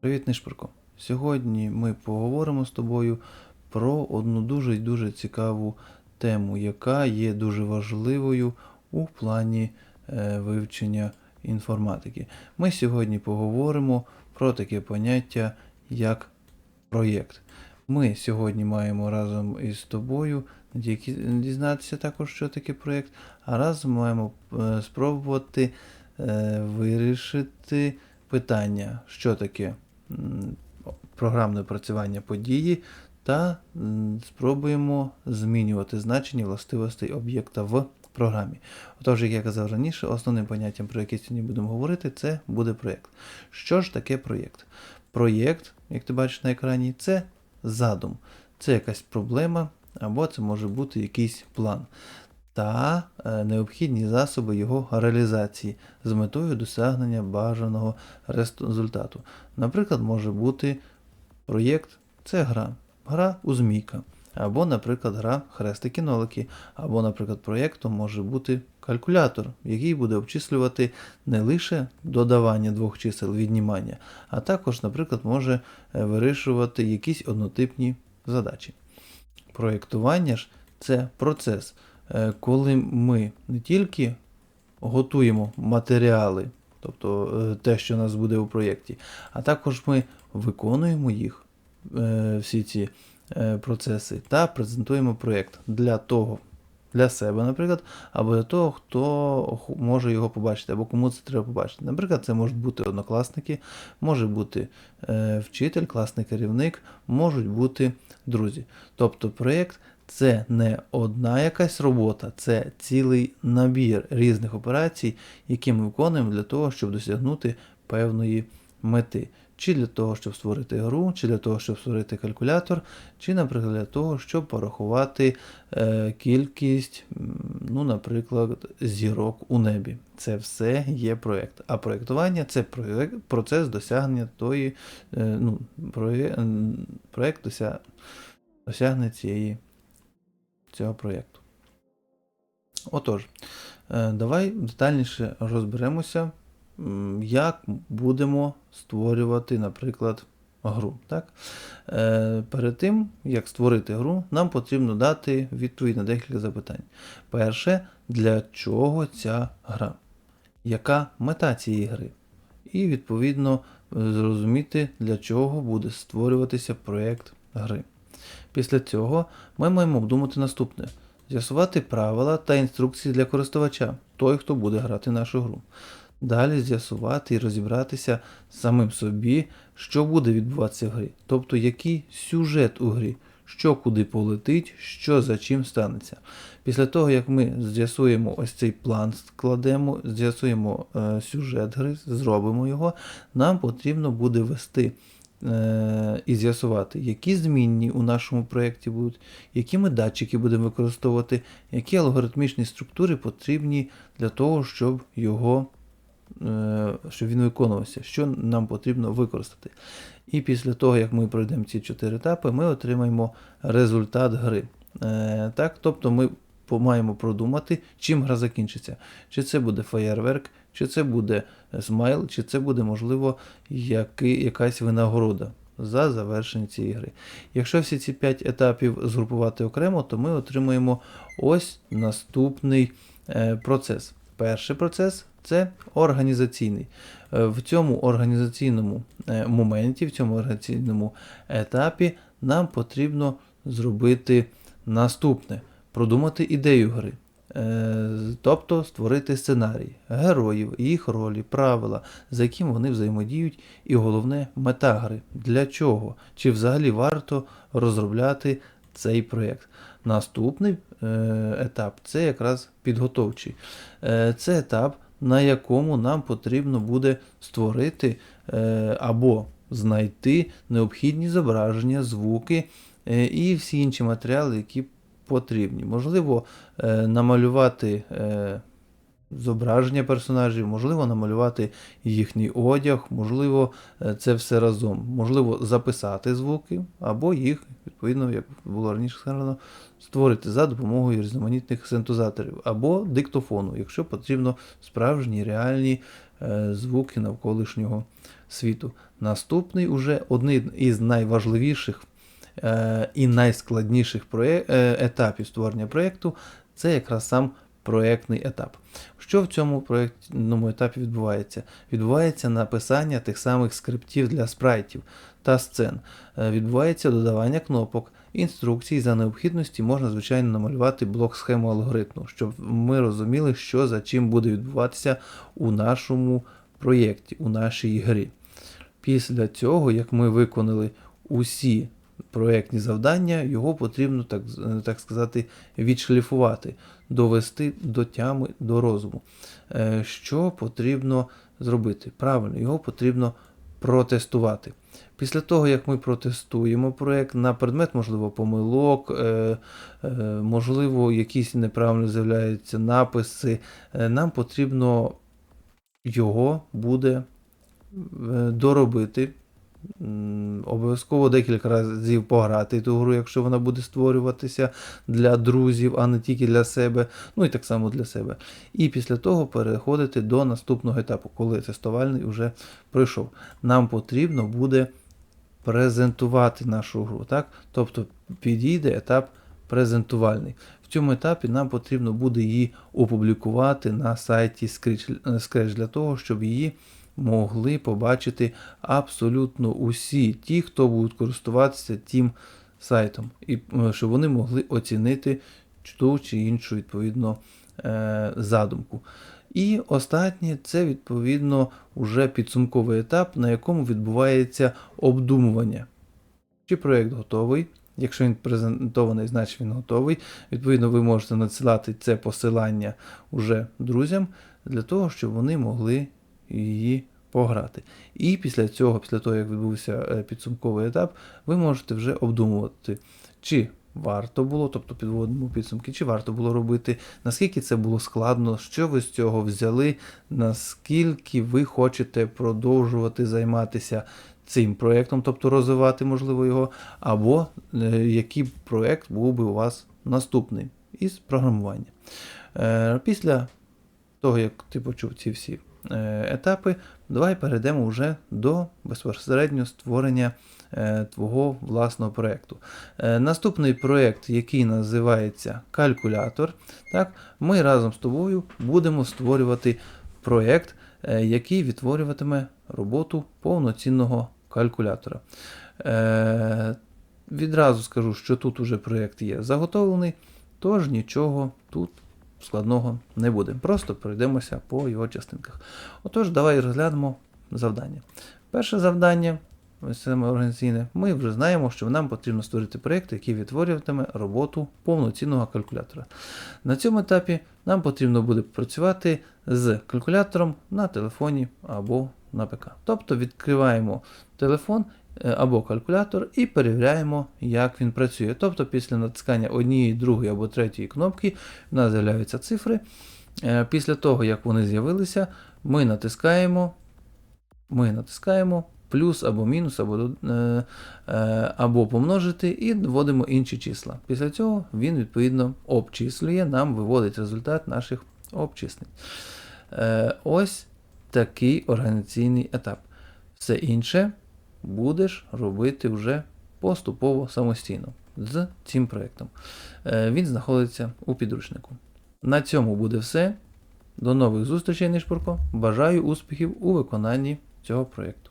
Привіт, Нишпорко. Сьогодні ми поговоримо з тобою про одну дуже дуже цікаву тему, яка є дуже важливою у плані е, вивчення інформатики. Ми сьогодні поговоримо про таке поняття як проєкт. Ми сьогодні маємо разом із тобою дізнатися також, що таке проєкт, а разом маємо е, спробувати е, вирішити питання, що таке програмне опрацювання події, та спробуємо змінювати значення властивостей об'єкта в програмі. Отож, як я казав раніше, основним поняттям, про яке сьогодні будемо говорити, це буде проєкт. Що ж таке проєкт? Проєкт, як ти бачиш на екрані, це задум. Це якась проблема, або це може бути якийсь план та е, необхідні засоби його реалізації з метою досягнення бажаного результату. Наприклад, може бути проєкт це гра, гра у змійка, або, наприклад, гра хрестики-нолики, або, наприклад, проєктом може бути калькулятор, який буде обчислювати не лише додавання двох чисел віднімання, а також, наприклад, може е, вирішувати якісь однотипні задачі. Проєктування ж це процес, коли ми не тільки готуємо матеріали, тобто е, те, що у нас буде у проєкті, а також ми виконуємо їх, е, всі ці е, процеси, та презентуємо проєкт для того, для себе, наприклад, або для того, хто може його побачити, або кому це треба побачити. Наприклад, це можуть бути однокласники, може бути е, вчитель, класний керівник, можуть бути друзі. Тобто проєкт це не одна якась робота, це цілий набір різних операцій, які ми виконуємо для того, щоб досягнути певної мети. Чи для того, щоб створити гру, чи для того, щоб створити калькулятор, чи, наприклад, для того, щоб порахувати е, кількість, ну, наприклад, зірок у небі. Це все є проєкт. А проєктування це проєкт, процес досягнення тої, е, ну, проє, проєкт дося, досягне цієї, цього проєкту. Отож, е, давай детальніше розберемося, як будемо створювати, наприклад, гру. Так? Е, Перед тим, як створити гру, нам потрібно дати відповідь на декілька запитань. Перше, для чого ця гра? Яка мета цієї гри? І, відповідно, зрозуміти, для чого буде створюватися проєкт гри. Після цього ми маємо обдумати наступне: з'ясувати правила та інструкції для користувача, той, хто буде грати нашу гру. Далі з'ясувати і розібратися самим собі, що буде відбуватися в грі, тобто який сюжет у грі, що куди полетить, що за чим станеться. Після того, як ми з'ясуємо ось цей план, складемо, з'ясуємо е, сюжет гри, зробимо його, нам потрібно буде вести і з'ясувати, які змінні у нашому проєкті будуть, які ми датчики будемо використовувати, які алгоритмічні структури потрібні для того, щоб його е, щоб він виконувався, що нам потрібно використати. І після того, як ми пройдемо ці чотири етапи, ми отримаємо результат гри. Е, так, тобто ми маємо продумати, чим гра закінчиться. Чи це буде феєрверк, чи це буде е, смайл, чи це буде, можливо, яки, якась винагорода за завершення цієї гри. Якщо всі ці 5 етапів згрупувати окремо, то ми отримуємо ось наступний е, процес. Перший процес це організаційний. Е, В цьому організаційному моменті, в цьому організаційному етапі нам потрібно зробити наступне: продумати ідею гри. Е, Тобто створити сценарій, героїв, їх ролі, правила, за яким вони взаємодіють, і головне мета гри. Для чого? Чи взагалі варто розробляти цей проєкт? Наступний е, етап це якраз підготовчий. Е, Це етап, на якому нам потрібно буде створити або знайти необхідні зображення, звуки і всі інші матеріали, які потрібні. Можливо, е, намалювати е, зображення персонажів, можливо, намалювати їхній одяг, можливо, е, це все разом. Можливо, записати звуки, або їх, відповідно, як було раніше сказано, створити за допомогою різноманітних синтезаторів, або диктофону, якщо потрібно справжні реальні звуки навколишнього світу. Наступний уже один із найважливіших і найскладніших е, етапів створення проєкту це якраз сам проєктний етап. Що в цьому проєктному етапі відбувається? Відбувається написання тих самих скриптів для спрайтів та сцен. Е, Відбувається додавання кнопок, інструкцій. За необхідності можна, звичайно, намалювати блок схему алгоритму, щоб ми розуміли, що за чим буде відбуватися у нашому проєкті, у нашій грі. Після цього, як ми виконали усі проєктні завдання, його потрібно, так, так сказати, відшліфувати, довести до тями, до розуму. Е, Що потрібно зробити? Правильно, його потрібно протестувати. Після того, як ми протестуємо проєкт на предмет, можливо, помилок, е, е, можливо, якісь неправильно з'являються написи, е, нам потрібно його буде е, доробити. Обов'язково декілька разів пограти ту гру, якщо вона буде створюватися для друзів, а не тільки для себе, ну і так само для себе. І після того переходити до наступного етапу, коли тестувальний вже пройшов. Нам потрібно буде презентувати нашу гру. Так? Тобто підійде етап презентувальний. В цьому етапі нам потрібно буде її опублікувати на сайті Scratch для того, щоб її могли побачити абсолютно усі ті, хто будуть користуватися тим сайтом, і е, щоб вони могли оцінити ту чи іншу відповідно е, задумку. І останнє це відповідно уже підсумковий етап, на якому відбувається обдумування. Чи проєкт готовий? Якщо він презентований, значить він готовий. Відповідно, ви можете надсилати це посилання уже друзям для того, щоб вони могли її пограти. І після цього, після того, як відбувся е, підсумковий етап, ви можете вже обдумувати, чи варто було, тобто підводимо підсумки, чи варто було робити, наскільки це було складно, що ви з цього взяли, наскільки ви хочете продовжувати займатися цим проєктом, тобто розвивати, можливо, його, або е, який проєкт був би у вас наступний із програмування. Е, Після того, як ти почув ці всі етапи, давай перейдемо вже до безпосередньо створення е, твого власного проєкту. Е, Наступний проєкт, який називається Калькулятор, так, ми разом з тобою будемо створювати проєкт, е, який відтворюватиме роботу повноцінного калькулятора. Е, Відразу скажу, що тут уже проєкт є заготовлений, тож нічого тут складного не буде. Просто пройдемося по його частинках. Отож, давай розглянемо завдання. Перше завдання, ось організаційне, ми вже знаємо, що нам потрібно створити проєкт, який відтворюватиме роботу повноцінного калькулятора. На цьому етапі нам потрібно буде працювати з калькулятором на телефоні або на ПК. Тобто відкриваємо телефон або калькулятор і перевіряємо, як він працює. Тобто після натискання однієї, другої або третьої кнопки в нас з'являються цифри. Е, Після того, як вони з'явилися, ми натискаємо, ми натискаємо плюс або мінус, або, е, е, або помножити і вводимо інші числа. Після цього він відповідно обчислює, нам виводить результат наших обчислень. Е, Ось такий організаційний етап. Все інше будеш робити вже поступово самостійно з цим проєктом. Е, Він знаходиться у підручнику. На цьому буде все. До нових зустрічей, Нишпурко. Бажаю успіхів у виконанні цього проєкту.